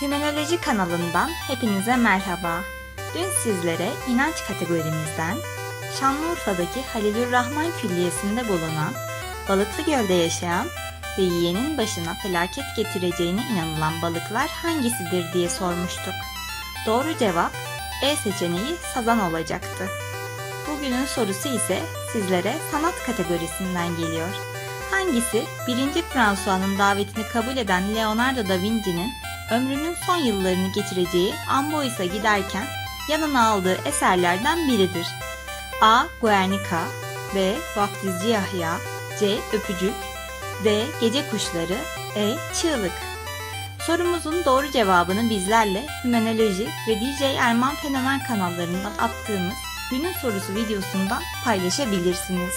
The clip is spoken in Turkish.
Fenomenoloji kanalından hepinize merhaba. Dün sizlere inanç kategorimizden Şanlıurfa'daki Halilürrahman Külliyesi'nde bulunan Balıklı Göl'de yaşayan ve yiyenin başına felaket getireceğine inanılan balıklar hangisidir diye sormuştuk. Doğru cevap E seçeneği sazan olacaktı. Bugünün sorusu ise sizlere sanat kategorisinden geliyor. Hangisi 1. François'ın davetini kabul eden Leonardo da Vinci'nin ömrünün son yıllarını geçireceği Ambois'a giderken yanına aldığı eserlerden biridir? A. Guernica B. Vaftizci Yahya C. Öpücük D. Gece Kuşları E. Çığlık Sorumuzun doğru cevabını bizlerle Hümenoloji ve DJ Erman Fenomen kanallarından attığımız günün sorusu videosundan paylaşabilirsiniz.